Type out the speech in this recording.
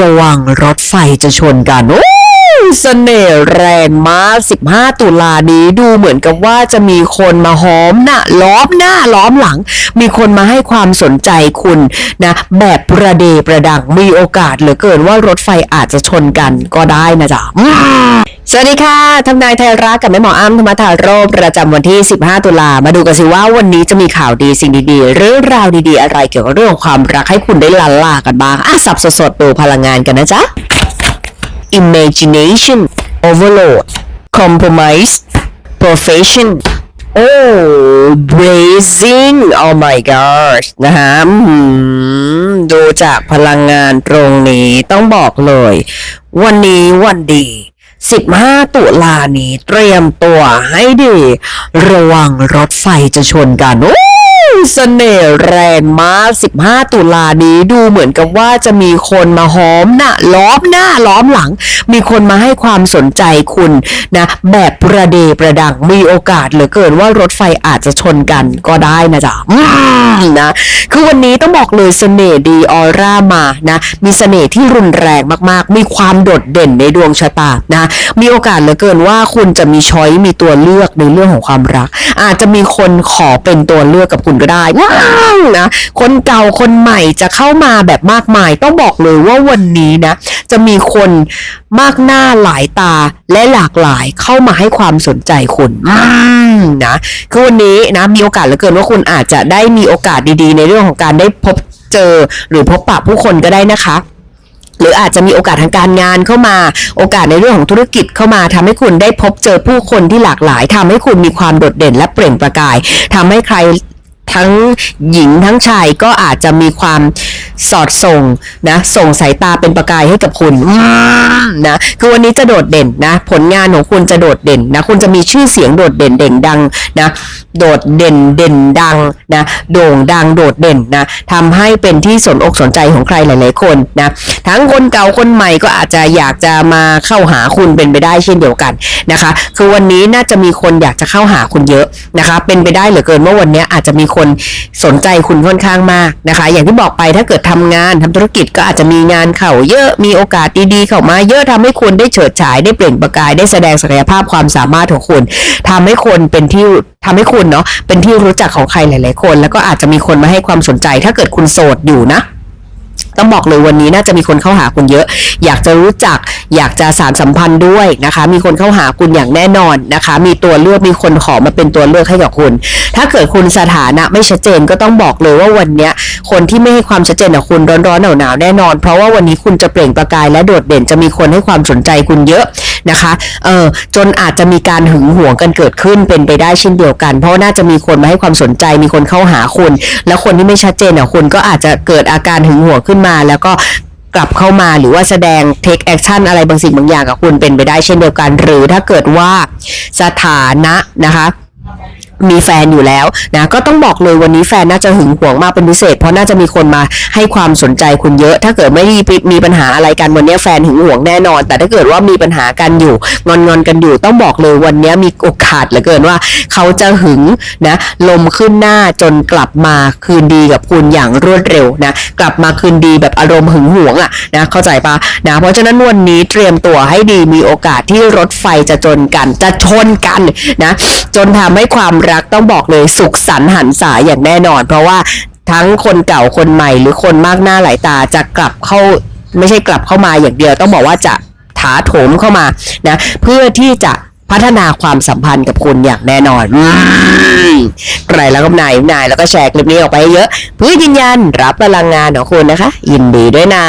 ระวังรถไฟจะชนกันโอ้ เสน่ห์แรงมาก 15 ตุลานี้ดูเหมือนกับว่าจะมีคนมาหอมหน้าล้อมหน้าล้อมหลัง มีคนมาให้ความสนใจคุณนะ แบบประเดประดังมีโอกาสเหลือเกินว่ารถไฟอาจจะชนกันก็ได้นะจ๊ะสวัสดีค่ะทำนายไทยรักกับแม่หมออ้ำธรรมทาโรประจำวันที่ 15 ตุลามาดูกันสิว่าวันนี้จะมีข่าวดีสิ่งดีๆเรื่องราวดีๆ อะไรเกี่ยวกับเรื่องความรักให้คุณได้ลันลากันบ้างอะสับสดๆดูพลังงานกันนะจ๊ะ imagination overload compromise profession oh blazing oh my gosh นะฮะดูจากพลังงานตรงนี้ต้องบอกเลย วันนี้วันดี 15 ตุลานี้เตรียมตัวให้ดี ระวังรถไฟจะชนกันโอ้ เสน่ห์แรงมาก 15 ตุลานี้ดูเหมือนกับว่าจะมีคนมาหอมหน้าล้อมหน้าล้อมหลัง มีคนมาให้ความสนใจคุณนะ แบบประเดประดังมีโอกาสเหลือเกินว่ารถไฟอาจจะชนกันก็ได้นะจ๊ะอืมนะคือวันนี้ต้องบอกเลยเสน่ห์ดีออร่ามานะมีเสน่ห์ที่รุนแรงมากๆ มีความโดดเด่นในดวงชะตานะ มีโอกาสเหลือเกินว่าคุณจะมีช้อยมีตัวเลือกในเรื่องของความรัก อาจจะมีคนขอเป็นตัวเลือกกับคุณก็ได้ว้าวนะคนเก่าคนใหม่จะเข้ามาแบบมากมาย ต้องบอกเลยว่าวันนี้นะ จะมีคนมากหน้าหลายตาและหลากหลายเข้ามาให้ความสนใจคุณนะคือวันนี้นะมีโอกาสเหลือเกินว่าคุณอาจจะได้มีโอกาสดีๆ ในเรื่องของการได้พบเจอหรือพบปะผู้คนก็ได้นะคะหรืออาจจะมีโอกาสทางการงานเข้ามา โอกาสในเรื่องของธุรกิจเข้ามาทำให้คุณได้พบเจอผู้คนที่หลากหลายทำให้คุณมีความโดดเด่นและเปล่งประกายทำให้ใคร ทั้งหญิงทั้งชายก็อาจจะมีความสอดส่งนะส่งสายตาเป็นประกายให้กับคุณนะคือวันนี้จะโดดเด่นนะ ผลงานของคุณจะโดดเด่นนะคุณจะมีชื่อเสียงโดดเด่นเด่นดังนะโดดเด่นเด่นดังนะโด่งดังโดดเด่นนะทำให้เป็นที่สนอกสนใจของใครหลาย ๆ คนนะทั้งคนเก่าคนใหม่ก็อาจจะอยากจะมาเข้าหาคุณเป็นไปได้เช่นเดียวกันนะคะ คือวันนี้น่าจะมีคนอยากจะเข้าหาคุณเยอะนะคะ เป็นไปได้เหลือเกินว่าวันนี้อาจจะมีคนสนใจคุณค่อนข้างมากนะคะ อย่างที่บอกไปถ้าเกิดทำงานทำธุรกิจก็อาจจะมีงานเข่าเยอะมีโอกาสดีๆ เข้ามาเยอะทำให้คุณได้เฉิดฉายได้เปล่งประกายได้แสดงศักยภาพความสามารถของคุณทำให้คนเป็นที่ทำให้คุณเนาะเป็นที่รู้จักของใครหลาย ๆ คน แล้วก็อาจจะมีคนมาให้ความสนใจ ถ้าเกิดคุณโสดอยู่นะ ต้องบอกเลยวันนี้น่าจะมีคนเข้าหาคุณเยอะ อยากจะรู้จัก อยากจะสารสัมพันธ์ด้วยนะคะ มีคนเข้าหาคุณอย่างแน่นอนนะคะ มีตัวเลือกมีคนขอมาเป็นตัวเลือกให้กับคุณ ถ้าเกิดคุณสถานะไม่ชัดเจนก็ต้องบอกเลยว่าวันนี้คนที่ไม่ให้ความชัดเจนกับคุณร้อนๆหนาวๆแน่นอน เพราะว่าวันนี้คุณจะเปล่งประกายและโดดเด่นจะมีคนให้ความสนใจคุณเยอะนะคะ เออจนอาจจะมีการหึงหวงกันเกิดขึ้นเป็นไปได้เช่นเดียวกัน เพราะน่าจะมีคนมาให้ความสนใจมีคนเข้าหาคุณ แล้วคนที่ไม่ชัดเจนกับคุณก็อาจจะเกิดอาการหึงหวงขึ้นมาแล้วก็กลับเข้ามาหรือว่าแสดงเทคแอคชั่นอะไรบางสิ่งบางอย่างกับคุณเป็นไปได้เช่นเดียวกัน หรือถ้าเกิดว่าสถานะนะคะ มีแฟนอยู่แล้วนะก็ต้องบอกเลยวันนี้แฟนน่าจะหึงหวงมากเป็นพิเศษ เพราะน่าจะมีคนมาให้ความสนใจคุณเยอะ ถ้าเกิดไม่มีมีปัญหาอะไรกันวันนี้แฟนหึงหวงแน่นอน แต่ถ้าเกิดว่ามีปัญหากันอยู่งอนงอนกันอยู่ต้องบอกเลยวันนี้มีโอกาสเหลือเกินว่า เขาจะหึงนะลมขึ้นหน้าจนกลับมาคืนดีกับคุณอย่างรวดเร็วนะกลับมาคืนดีแบบอารมณ์หึงหวงอะนะเข้าใจปะนะเพราะฉะนั้นวันนี้เตรียมตัวให้ดีมีโอกาสที่รถไฟจะจนกันจะชนกันนะจนทำให้ความรักต้องบอกเลยสุขสันต์หันษาอย่างแน่นอน เพราะว่าทั้งคนเก่าคนใหม่หรือคนมากหน้าหลายตาจะกลับเข้าไม่ใช่กลับเข้ามาอย่างเดียว ต้องบอกว่าจะถาโถมเข้ามานะเพื่อที่จะพัฒนาความสัมพันธ์กับคุณอย่างแน่นอนใครแล้วก็นายนายแล้วก็แชร์คลิปนี้ออกไปเยอะ เพื่อยืนยันรับพลังงานของคุณนะคะ ยินดีด้วยนะ